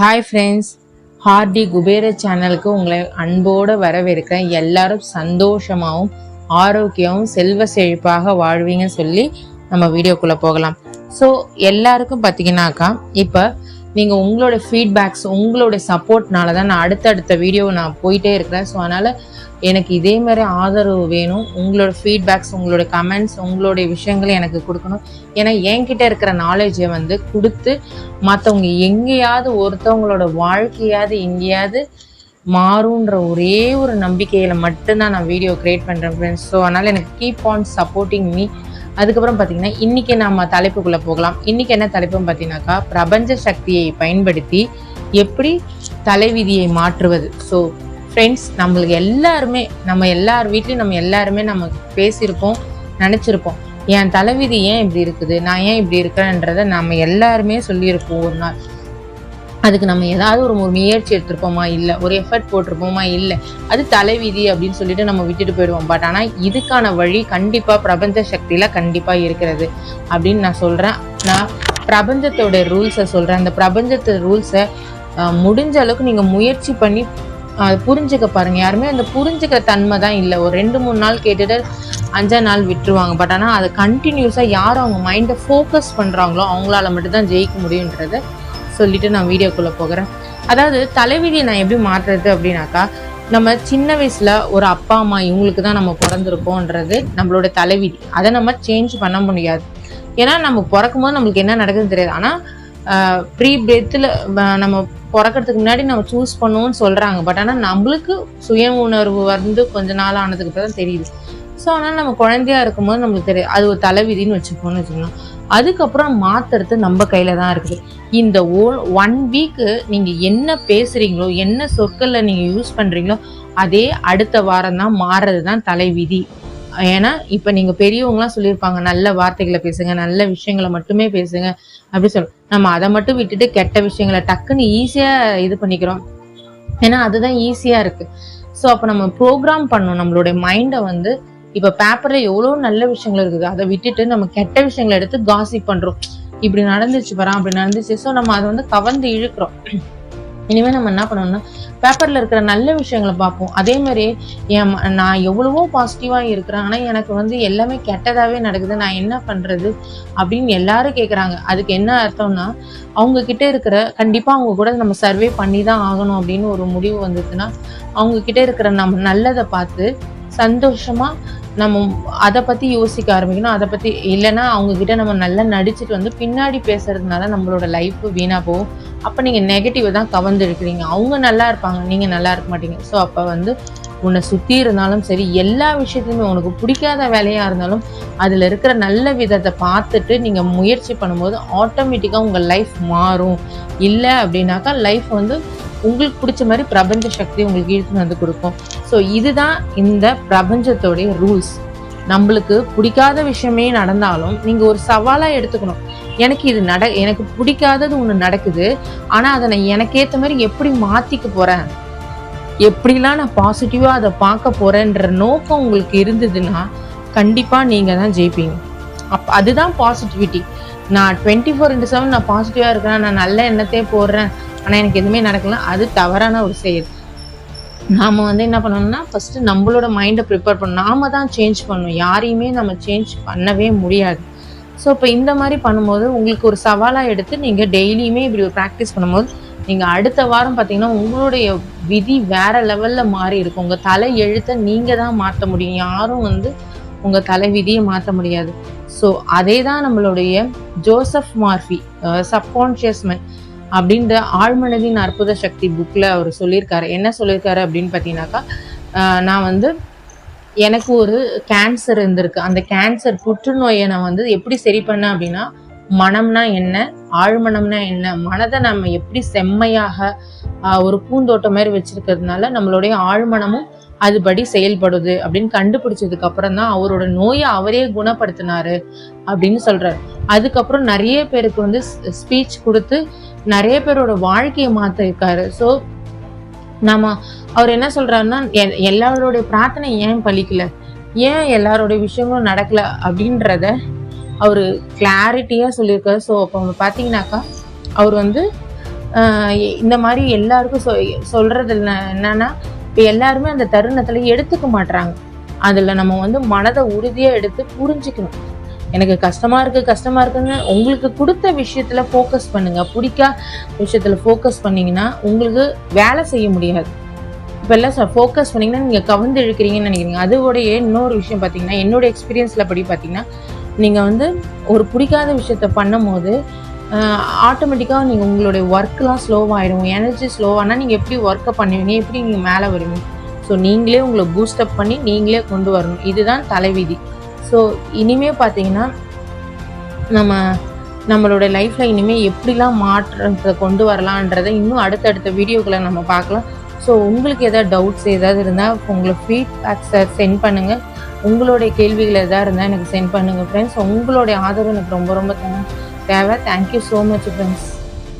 Hi friends Hardy Kubera சேனலுக்கு உங்களை அன்போடு வரவேற்கிறேன் எல்லாரும் சந்தோஷமாகவும் ஆரோக்கியமும் செல்வ செழிப்பாக வாழ்வீங்கன்னு சொல்லி நம்ம வீடியோக்குள்ளே போகலாம் ஸோ எல்லாருக்கும் பார்த்தீங்கன்னாக்கா இப்போ நீங்கள் உங்களோட ஃபீட்பேக்ஸ் உங்களோட சப்போர்ட்னால தான் நான் அடுத்தடுத்த வீடியோ நான் போயிட்டே இருக்கிறேன் ஸோ அதனால் எனக்கு இதே மாதிரி ஆதரவு வேணும். உங்களோட ஃபீட்பேக்ஸ் உங்களோட கமெண்ட்ஸ் உங்களுடைய விஷயங்களை எனக்கு கொடுக்கணும். ஏன்னா என்கிட்ட இருக்கிற நாலேஜை வந்து கொடுத்து மற்றவங்க எங்கேயாவது ஒருத்தவங்களோட வாழ்க்கையாவது எங்கேயாவது மாறுன்ற ஒரே ஒரு நம்பிக்கையில் மட்டும்தான் நான் வீடியோ கிரியேட் பண்ணுறேன் ஃப்ரெண்ட்ஸ் ஸோ அதனால் எனக்கு கீப் ஆன் சப்போர்ட்டிங் மீ அதுக்கப்புறம் பார்த்தீங்கன்னா இன்றைக்கி நம்ம தலைப்புக்குள்ளே போகலாம். இன்றைக்கி என்ன தலைப்புன்னு பார்த்தீங்கன்னாக்கா பிரபஞ்ச சக்தியை பயன்படுத்தி எப்படி தலைவிதியை மாற்றுவது. ஸோ ஃப்ரெண்ட்ஸ் நம்மளுக்கு எல்லாருமே நம்ம எல்லார் வீட்லேயும் நம்ம எல்லாருமே நம்ம பேசியிருப்போம் நினச்சிருப்போம். என் தலைவிதி ஏன் இப்படி இருக்குது? நான் ஏன் இப்படி இருக்கிறேன்றதை நம்ம எல்லாருமே சொல்லியிருப்போம் ஒரு நாள். அதுக்கு நம்ம ஏதாவது ஒரு ஒரு முயற்சி எடுத்திருப்போமா? இல்லை. ஒரு எஃபர்ட் போட்டிருப்போமா? இல்லை. அது தலைவிதி அப்படின்னு சொல்லிட்டு நம்ம விட்டுட்டு போயிடுவோம். பட் ஆனால் இதுக்கான வழி கண்டிப்பாக பிரபஞ்ச சக்தியில் கண்டிப்பாக இருக்கிறது அப்படின்னு நான் சொல்கிறேன் நான் பிரபஞ்சத்தோட ரூல்ஸை சொல்கிறேன் அந்த பிரபஞ்சத்து ரூல்ஸை முடிஞ்ச அளவுக்கு நீங்கள் முயற்சி பண்ணி அது புரிஞ்சுக்க பாருங்க. யாருமே அந்த புரிஞ்சுக்கிற தன்மை தான் இல்லை. ஒரு ரெண்டு மூணு நாள் கேட்டுட்டு அஞ்சா நாள் விட்டுருவாங்க. பட் ஆனால் அதை கண்டினியூஸாக யார் அவங்க மைண்டை ஃபோக்கஸ் பண்ணுறாங்களோ அவங்களால மட்டும்தான் ஜெயிக்க முடியுன்றதை சொல்லிட்டு நான் வீடியோக்குள்ளே போகிறேன். அதாவது தலைவிதியை நான் எப்படி மாற்றுறது அப்படின்னாக்கா நம்ம சின்ன வயசில் ஒரு அப்பா அம்மா இவங்களுக்கு தான் நம்ம பிறந்திருக்கோன்றது நம்மளோட தலைவிதி. அதை நம்ம சேஞ்ச் பண்ண முடியாது. ஏன்னா நம்ம பிறக்கும் போது நம்மளுக்கு என்ன நடக்குதுன்னு தெரியாது. ஆனால் ப்ரீ பிரெத்தில் நம்ம பிறக்கிறதுக்கு முன்னாடி நம்ம சூஸ் பண்ணுவோம்னு சொல்கிறாங்க பட் ஆனால் நம்மளுக்கு சுய உணர்வு வந்து கொஞ்ச நாள் ஆனதுக்கு அப்புறம் தான் தெரியுது. ஸோ ஆனால் நம்ம குழந்தையா இருக்கும்போது நம்மளுக்கு தெரியும் அது ஒரு தலைவிதின்னு வச்சுக்கோன்னு வச்சுக்கலாம் அதுக்கப்புறம் மாத்துறது நம்ம கையில் தான் இருக்குது. இந்த ஓ ஒன் வீக்கு நீங்கள் என்ன பேசுகிறீங்களோ என்ன சொற்களில் நீங்கள் யூஸ் பண்ணுறீங்களோ அதே அடுத்த வாரம் தான் மாறுறது தான் தலைவிதி. ஏன்னா இப்போ நீங்கள் பெரியவங்களாம் சொல்லியிருப்பாங்க நல்ல வார்த்தைகளை பேசுங்க நல்ல விஷயங்களை மட்டுமே பேசுங்க அப்படி சொல்லு நம்ம அதை மட்டும் விட்டுட்டு கெட்ட விஷயங்களை டக்குன்னு ஈஸியாக இது பண்ணிக்கிறோம். ஏன்னா அதுதான் ஈஸியா இருக்கு. ஸோ அப்போ நம்ம ப்ரோக்ராம் பண்ணணும். நம்மளுடைய மைண்டை வந்து இப்போ பேப்பர்ல எவ்வளோ நல்ல விஷயங்கள் இருக்குது அதை விட்டுட்டு நம்ம கெட்ட விஷயங்களை எடுத்து காசி பண்றோம். இப்படி நடந்துச்சு பரா அப்படி நடந்துச்சு. ஸோ நம்ம அதை வந்து கவர்ந்து இழுக்கிறோம். இனிமேல் நம்ம என்ன பண்ணணும்னா பேப்பரில் இருக்கிற நல்ல விஷயங்களை பார்ப்போம். அதே மாதிரி என் நான் எவ்வளவோ பாசிட்டிவாக இருக்கிறேன். ஆனால் எனக்கு வந்து எல்லாமே கெட்டதாகவே நடக்குது. நான் என்ன பண்ணுறது அப்படின்னு எல்லாரும் கேட்குறாங்க அதுக்கு என்ன அர்த்தம்னா அவங்கக்கிட்ட இருக்கிற கண்டிப்பாக அவங்க கூட நம்ம சர்வே பண்ணி தான் ஆகணும் அப்படின்னு ஒரு முடிவு வந்ததுன்னா அவங்கக்கிட்ட இருக்கிற நம்ம நல்லதை பார்த்து சந்தோஷமாக நம்ம அதை பற்றி யோசிக்க ஆரம்பிக்கணும். அதை பற்றி இல்லைன்னா அவங்கக்கிட்ட நம்ம நல்லா நடிச்சுட்டு வந்து பின்னாடி பேசுறதுனால நம்மளோட லைஃப் வீணாக போகும். அப்போ நீங்கள் நெகட்டிவ் தான் கவர்ந்துருக்குறீங்க. அவங்க நல்லா இருப்பாங்க நீங்க நல்லா இருக்க மாட்டீங்க. ஸோ அப்போ வந்து உன்னை சுற்றி இருந்தாலும் சரி எல்லா விஷயத்துலையுமே உனக்கு பிடிக்காத வேலையாக இருந்தாலும் அதுல இருக்கிற நல்ல விதத்தை பார்த்துட்டு நீங்க முயற்சி பண்ணும்போது ஆட்டோமேட்டிக்கா உங்க லைஃப் மாறும். இல்லை அப்படின்னாக்கா லைஃப் வந்து உங்களுக்கு பிடிச்ச மாதிரி பிரபஞ்ச சக்தி உங்களுக்கு இழுத்துன்னு வந்து கொடுக்கும். ஸோ இதுதான் இந்த பிரபஞ்சத்தோடைய ரூல்ஸ் நம்மளுக்கு பிடிக்காத விஷயமே நடந்தாலும் நீங்க ஒரு சவாலாக எடுத்துக்கணும். எனக்கு இது நட எனக்கு பிடிக்காதது ஒன்று நடக்குது. ஆனால் அதை நான் எனக்கு மாதிரி எப்படி மாற்றிக்க போகிறேன் எப்படிலாம் நான் பாசிட்டிவாக அதை பார்க்க போகிறேன்ற நோக்கம் உங்களுக்கு இருந்ததுன்னா கண்டிப்பாக நீங்கள் தான் ஜெயிப்பீங்க. அப் அதுதான் பாசிட்டிவிட்டி நான் டுவெண்ட்டி ஃபோர் இன்ட்டு செவன் நான் பாசிட்டிவாக இருக்கிறேன். நான் நல்ல எண்ணத்தையே போடுறேன். ஆனால் எனக்கு எதுவுமே நடக்கல. அது தவறான ஒரு செயல். நாம் வந்து என்ன பண்ணணும்னா ஃபஸ்ட்டு நம்மளோட மைண்டை ப்ரிப்பேர் பண்ணணும். நாம தான் சேஞ்ச் பண்ணணும். யாரையுமே நம்ம சேஞ்ச் பண்ணவே முடியாது. ஸோ இப்போ இந்த மாதிரி பண்ணும்போது உங்களுக்கு ஒரு சவாலாக எடுத்து நீங்கள் டெய்லியுமே இப்படி ஒரு ப்ராக்டிஸ் பண்ணும்போது நீங்கள் அடுத்த வாரம் பார்த்தீங்கன்னா உங்களுடைய விதி வேற லெவலில் மாறி இருக்கும். உங்கள் தலை எழுத்தை நீங்கள் தான் மாற்ற முடியும். யாரும் வந்து உங்கள் தலை விதியை மாற்ற முடியாது. ஸோ அதே தான் நம்மளுடைய ஜோசப் மார்ஃபி சப்கான்ஷியஸ் மைண்ட் அப்படின்ற ஆழ்மனதின் அற்புத சக்தி புக்கில் அவர் சொல்லியிருக்காரு. என்ன சொல்லியிருக்காரு அப்படின்னு பார்த்தீங்கன்னாக்கா நான் வந்து எனக்கு ஒரு கேன்சர் இருந்திருக்கு. அந்த கேன்சர் புற்றுநோயை நான் வந்து எப்படி சரி பண்ணேன் அப்படின்னா மனம்னா என்ன ஆழ்மனம்னா என்ன மனதை நம்ம எப்படி செம்மையாக ஒரு பூந்தோட்டம் மாதிரி வச்சிருக்கிறதுனால நம்மளுடைய ஆழ்மனமும் அதுபடி செயல்படுது அப்படின்னு கண்டுபிடிச்சதுக்கு அப்புறம் தான் அவரோட நோயை அவரே குணப்படுத்தினாரு அப்படின்னு சொல்றாரு. அதுக்கப்புறம் நிறைய பேருக்கு வந்து ஸ்பீச் கொடுத்து நிறைய பேரோட வாழ்க்கையை மாத்திருக்காரு. ஸோ நாம அவர் என்ன சொல்றாருன்னா எ- எல்லாரோடைய பிரார்த்தனை ஏன் பலிக்கல? ஏன் எல்லாரோட விஷயங்களும் நடக்கல அப்படின்றத அவர் கிளாரிட்டியாக சொல்லியிருக்காரு. ஸோ அப்போ பார்த்தீங்கன்னாக்கா அவர் வந்து இந்த மாதிரி எல்லாருக்கும் சொ சொல்கிறது என்னன்னா இப்போ எல்லாருமே அந்த தருணத்தில் எடுத்துக்க மாட்றாங்க. அதில் நம்ம வந்து மனதை உறுதியாக எடுத்து புரிஞ்சுக்கணும். எனக்கு கஷ்டமாக இருக்குது கஷ்டமாக இருக்குன்னு உங்களுக்கு கொடுத்த விஷயத்தில் ஃபோக்கஸ் பண்ணுங்கள் பிடிக்கா விஷயத்தில் ஃபோக்கஸ் பண்ணிங்கன்னா உங்களுக்கு வேலை செய்ய முடியாது. இப்போ எல்லாம் ஃபோக்கஸ் பண்ணிங்கன்னா நீங்கள் கவர்ந்து இழுக்கிறீங்கன்னு நினைக்கிறீங்க. அதோடைய இன்னொரு விஷயம் பார்த்தீங்கன்னா என்னோட எக்ஸ்பீரியன்ஸில் படி பார்த்தீங்கன்னா நீங்கள் வந்து ஒரு பிடிக்காத விஷயத்த பண்ணும் போது ஆட்டோமேட்டிக்காக நீங்கள் உங்களுடைய ஒர்க்லாம் ஸ்லோவாகிடும் எனர்ஜி ஸ்லோவானால் நீங்கள் எப்படி ஒர்க்கை பண்ணுவீங்க எப்படி நீங்கள் மேலே வருவீங்க? ஸோ நீங்களே உங்களை பூஸ்டப் பண்ணி நீங்களே கொண்டு வரணும். இதுதான் தலைவிதி. ஸோ இனிமே பார்த்தீங்கன்னா நம்ம நம்மளோட லைஃப்பில் இனிமேல் எப்படிலாம் மாற்றத்தை கொண்டு வரலான்றதை இன்னும் அடுத்தடுத்த வீடியோக்களை நம்ம பார்க்கலாம். ஸோ உங்களுக்கு எதாவது டவுட்ஸ் ஏதாவது இருந்தால் உங்களை ஃபீட்பேக்ஸை சென்ட் பண்ணுங்கள் உங்களுடைய கேள்விகள் எதாவது இருந்தால் எனக்கு சென்ட் பண்ணுங்கள் ஃப்ரெண்ட்ஸ் உங்களுடைய ஆதரவு எனக்கு ரொம்ப ரொம்ப தே- தேவை தேங்க்யூ ஸோ மச் ஃப்ரெண்ட்ஸ்